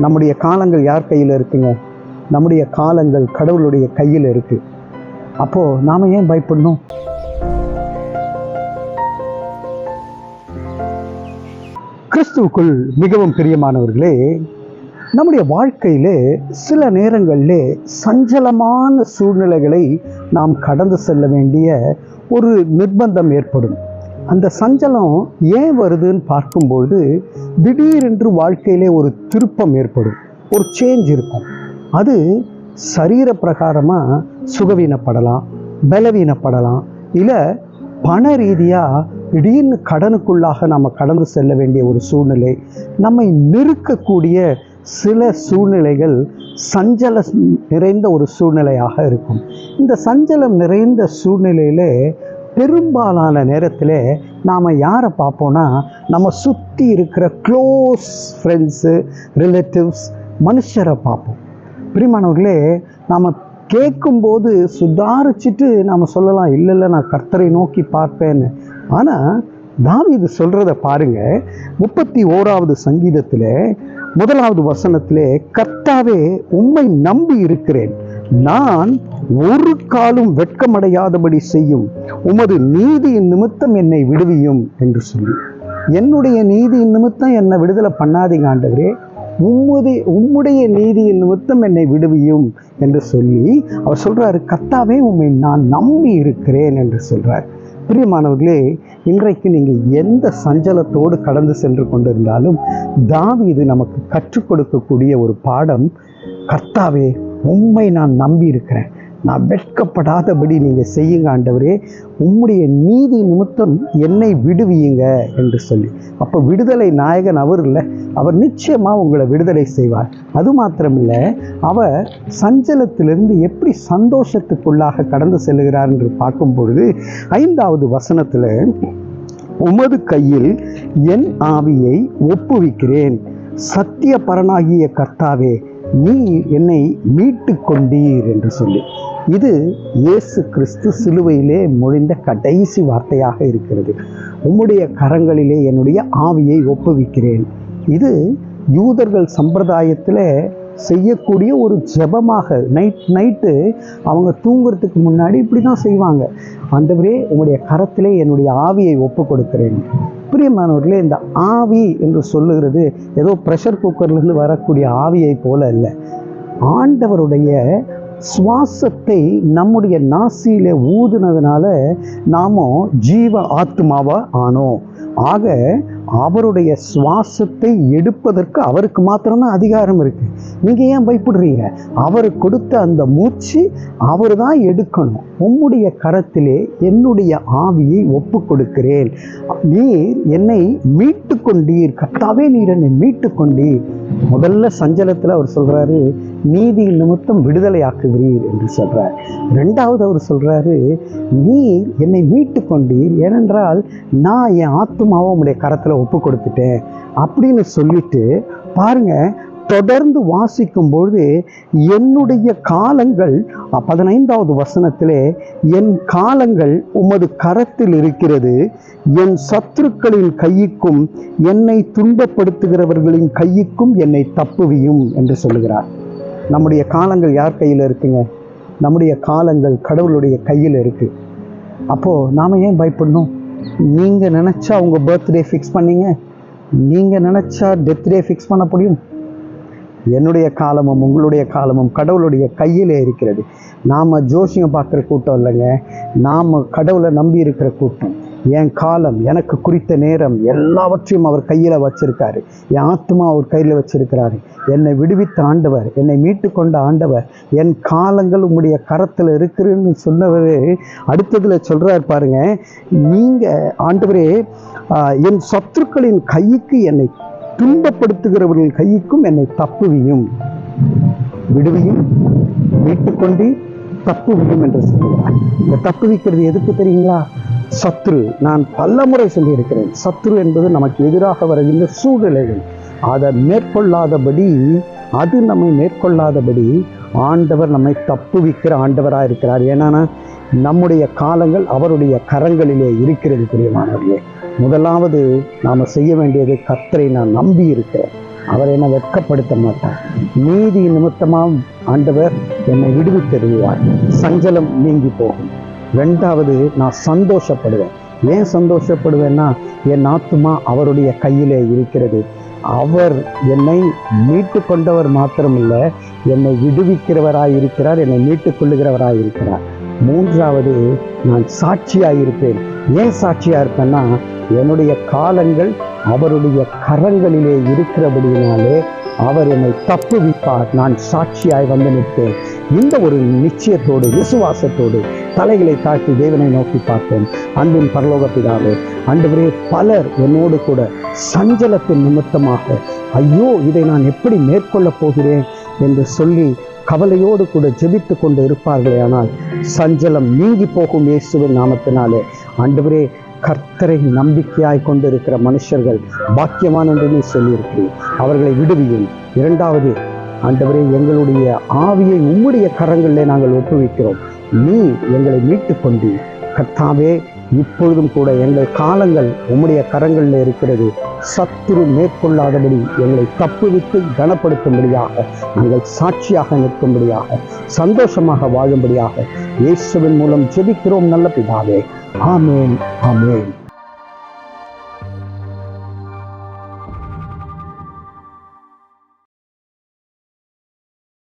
நம்முடைய காலங்கள் யார் கையில் இருக்குங்க? நம்முடைய காலங்கள் கடவுளுடைய கையில் இருக்கு. அப்போ நாம ஏன் பயப்படணும்? கிறிஸ்துவுக்குள் மிகவும் பிரியமானவர்களே நம்முடைய வாழ்க்கையிலே சில நேரங்களிலே சஞ்சலமான சூழ்நிலைகளை நாம் கடந்து செல்ல வேண்டிய ஒரு நிர்பந்தம் ஏற்படும். அந்த சஞ்சலம் ஏன் வருதுன்னு பார்க்கும்பொழுது திடீரென்று வாழ்க்கையிலே ஒரு திருப்பம் ஏற்படும் ஒரு சேஞ்ச் இருக்கும். அது சரீர பிரகாரமாக சுகவீனப்படலாம் பலவீனப்படலாம் இல்லை பண ரீதியாக திடீர்னு கடனுக்குள்ளாக நம்ம கடந்து செல்ல வேண்டிய ஒரு சூழ்நிலை நம்மை நெருக்கக்கூடிய சில சூழ்நிலைகள் சஞ்சல நிறைந்த ஒரு சூழ்நிலையாக இருக்கும். இந்த சஞ்சலம் நிறைந்த சூழ்நிலையிலே பெரும்பாலான நேரத்தில் நாம் யாரை பார்ப்போன்னா நம்ம சுற்றி இருக்கிற க்ளோஸ் ஃப்ரெண்ட்ஸு ரிலேட்டிவ்ஸ் மனுஷரை பார்ப்போம். பிரிமானவர்களே நாம் கேட்கும்போது சுதாரிச்சுட்டு நாம் சொல்லலாம் இல்லை இல்லை நான் கர்த்தரை நோக்கி பார்ப்பேன்னு. ஆனால் தாவீது சொல்கிறத பாருங்க. முப்பத்தி ஓராவது சங்கீதத்தில் முதலாவது வசனத்திலே கர்த்தாவே உம்மை நம்பி இருக்கிறேன். நான் ஒரு காலும் வெட்கமடையாதபடி செய்யும். உமது நீதியின் நிமித்தம் என்னை விடுவியும் என்று சொல்லி. என்னுடைய நீதியின் நிமித்தம் என்னை விடுதலை பண்ணாதீங்க ஆண்டவரே. உம்முடைய உம்முடைய நீதியின் நிமித்தம் என்னை விடுவியும் என்று சொல்லி அவர் சொல்றாரு கர்த்தாவே உம்மை நான் நம்பி இருக்கிறேன் என்று சொல்றார். பிரியமானவர்களே இன்றைக்கு நீங்கள் எந்த சஞ்சலத்தோடு கடந்து சென்று கொண்டிருந்தாலும் தாவீது நமக்கு கற்றுக் கொடுக்கக்கூடிய ஒரு பாடம் கர்த்தாவே உம்மை நான் நம்பி இருக்கிறேன். நான் வெட்கப்படாதபடி நீங்கள் செய்யுங்க ஆண்டவரே. உம்முடைய நீதி நிமித்தம் என்னை விடுவியுங்க என்று சொல்லி. அப்போ விடுதலை நாயகன் அவர் இல்லை. அவர் நிச்சயமாக உங்களை விடுதலை செய்வார். அது மாத்திரமில்லை அவர் சஞ்சலத்திலிருந்து எப்படி சந்தோஷத்துக்குள்ளாக கடந்து செல்கிறார் என்று பார்க்கும் பொழுது ஐந்தாவது வசனத்தில் உமது கையில் என் ஆவியை ஒப்புவிக்கிறேன். சத்திய பரனாகிய கர்த்தாவே நீ என்னை மீட்டு கொண்டீர் என்று சொல்லி. இது இயேசு கிறிஸ்து சிலுவையிலே மொழிந்த கடைசி வார்த்தையாக இருக்கிறது. உம்முடைய கரங்களிலே என்னுடைய ஆவியை ஒப்புவிக்கிறேன். இது யூதர்கள் சம்பிரதாயத்தில் செய்யக்கூடிய ஒரு ஜெபமாக நைட் நைட்டு அவங்க தூங்குறதுக்கு முன்னாடி இப்படி தான் செய்வாங்க. அந்தவரே உங்களுடைய கரத்திலே என்னுடைய ஆவியை ஒப்பு கொடுக்கிறேன் பிரியமானவர்களே இந்த ஆவி என்று சொல்லுகிறது ஏதோ ப்ரெஷர் குக்கர்லேருந்து வரக்கூடிய ஆவியை போல இல்லை ஆண்டவருடைய சுவாசத்தை நம்முடைய நாசியில ஊதுனதுனால நாம ஜீவ ஆத்மாவாக ஆனோம். ஆக அவருடைய சுவாசத்தை எடுப்பதற்கு அவருக்கு மாத்திரம்தான் அதிகாரம் இருக்கு. நீங்க ஏன் பயப்படுறீங்க? அவர் கொடுத்த அந்த மூச்சு அவர் தான் எடுக்கணும். உம்முடைய கரத்திலே என்னுடைய ஆவியை ஒப்பு கொடுக்கிறேன் நீர் என்னை மீட்டு கொண்டீர் கத்தாவே நீர் என்னை மீட்டு கொண்டீர் முதல்ல சஞ்சலத்தில் அவர் சொல்கிறாரு நீதி நிமித்தம் விடுதலை ஆக்குகிறீர் என்று சொல்கிறார் ரெண்டாவது அவர் சொல்கிறாரு நீர் என்னை மீட்டு கொண்டீர் ஏனென்றால் நான் என் ஆத்மாவை உங்களுடைய கரத்தில் ஒப்பு கொடுத்துட்டேன் அப்படின்னு சொல்லிட்டு பாருங்க தொடர்ந்து வாசிக்கும் பொழுது என்னுடைய காலங்கள் பதினைந்தாவது வசனத்திலே என் காலங்கள் உமது கரத்தில் இருக்கிறது என் சத்துருக்களின் கைக்கும் என்னை துன்பப்படுத்துகிறவர்களின் கைக்கும் என்னை தப்புவியும் என்று சொல்லுகிறார். நம்முடைய காலங்கள் யார் கையில் இருக்குங்க? நம்முடைய காலங்கள் கடவுளுடைய கையில் இருக்கு. அப்போ நாம ஏன் பயப்படணும்? நீங்க நினைச்சா உங்க பர்த்டே ஃபிக்ஸ் பண்ணீங்க. நீங்க நினைச்சா டெத் டே ஃபிக்ஸ் பண்ண முடியும். என்னுடைய காலமும் உங்களுடைய காலமும் கடவுளுடைய கையிலே இருக்கிறது. நாம் ஜோசியம் பார்க்குற கூட்டம் இல்லைங்க. நாம் கடவுளை நம்பி இருக்கிற கூட்டம். என் காலம் எனக்கு குறித்த நேரம் எல்லாவற்றையும் அவர் கையில் வச்சிருக்காரு. என் ஆத்மா அவர் கையில் வச்சிருக்கிறாரு. என்னை விடுவித்த ஆண்டவர் என்னை மீட்டு கொண்ட ஆண்டவர் என் காலங்கள் உம்முடைய கரத்தில் இருக்குன்னு சொன்னவர் அடுத்ததில் சொல்கிறார் பாருங்க நீங்கள் ஆண்டவரே என் சத்துருக்களின் கைக்கு என்னை துன்பப்படுத்துகிறவர்கள் கைக்கும் என்னை தப்புவியும். விடுவியும் மீட்டுக்கொண்டு தப்புவிக்கும் என்று சொல்லுகிறார். இந்த தப்புவிக்கிறது எதுக்கு தெரியுங்களா? சத்ரு. நான் பல முறை சொல்லியிருக்கிறேன். சத்ரு என்பது நமக்கு எதிராக வருகின்ற சூழ்நிலைகள். அதை மேற்கொள்ளாதபடி அது நம்மை மேற்கொள்ளாதபடி ஆண்டவர் நம்மை தப்புவிக்கிற ஆண்டவராக இருக்கிறார். ஏன்னா நம்முடைய காலங்கள் அவருடைய கரங்களிலே இருக்கிறது பிரியமானவர்களே. முதலாவது நாம் செய்ய வேண்டியது கத்தரை நான் நம்பி இருக்கிறேன். அவர் என்னை வெட்கப்படுத்த மாட்டார். நீதி நிமித்தமாக ஆண்டவர் என்னை விடுவித்தருவார். சஞ்சலம் நீங்கி போகும். ரெண்டாவது நான் சந்தோஷப்படுவேன். ஏன் சந்தோஷப்படுவேன்னா என் ஆத்துமா அவருடைய கையிலே இருக்கிறது. அவர் என்னை மீட்டு கொண்டவர் மாத்திரமில்ல என்னை விடுவிக்கிறவராய் இருக்கிறார் என்னை மீட்டுக் கொள்ளுகிறவராய் இருக்கிறார் மூன்றாவது நான் சாட்சியாக இருப்பேன் ஏன் சாட்சியாக இருப்பேன்னா என்னுடைய காலங்கள் அவருடைய கரங்களிலே இருக்கிறபடியினாலே அவர் என்னை தப்புவிப்பார். நான் சாட்சியாய் வந்து நிற்பேன். இந்த ஒரு நிச்சயத்தோடு விசுவாசத்தோடு தலைகளை தாழ்த்தி தேவனை நோக்கி பார்த்தேன் அன்பின் பரலோக பிதாவே பலர் என்னோடு கூட சஞ்சலத்தின் நிமித்தமாக ஐயோ இதை நான் எப்படி மேற்கொள்ளப் போகிறேன்? என்று சொல்லி கவலையோடு கூட ஜெபித்து கொண்டு இருப்பார்களே ஆனால் சஞ்சலம் நீங்கி போகும் இயேசுவின் நாமத்தினாலே ஆண்டவரே கர்த்தரை நம்பிக்கையாய் கொண்டிருக்கிற மனுஷர்கள் பாக்கியமான என்று நீ அவர்களை விடுவியும். இரண்டாவது ஆண்டவரே எங்களுடைய ஆவியை உம்முடைய கரங்களில் நாங்கள் ஒப்புவிக்கிறோம். நீ எங்களை மீட்டு கொண்டு கர்த்தாவே இப்பொழுதும் கூட எங்கள் காலங்கள் உம்முடைய கரங்களில் இருக்கிறது. சத்துரு மேற்கொள்ளாதபடி எங்களை தப்புவித்து கனப்படுத்தும்படியாக நாங்கள் சாட்சியாக நிற்கும்படியாக சந்தோஷமாக வாழும்படியாக இயேசுவின் மூலம் ஜெபிக்கிறோம் நல்ல பிதாவே. ஆமேன் ஆமேன்.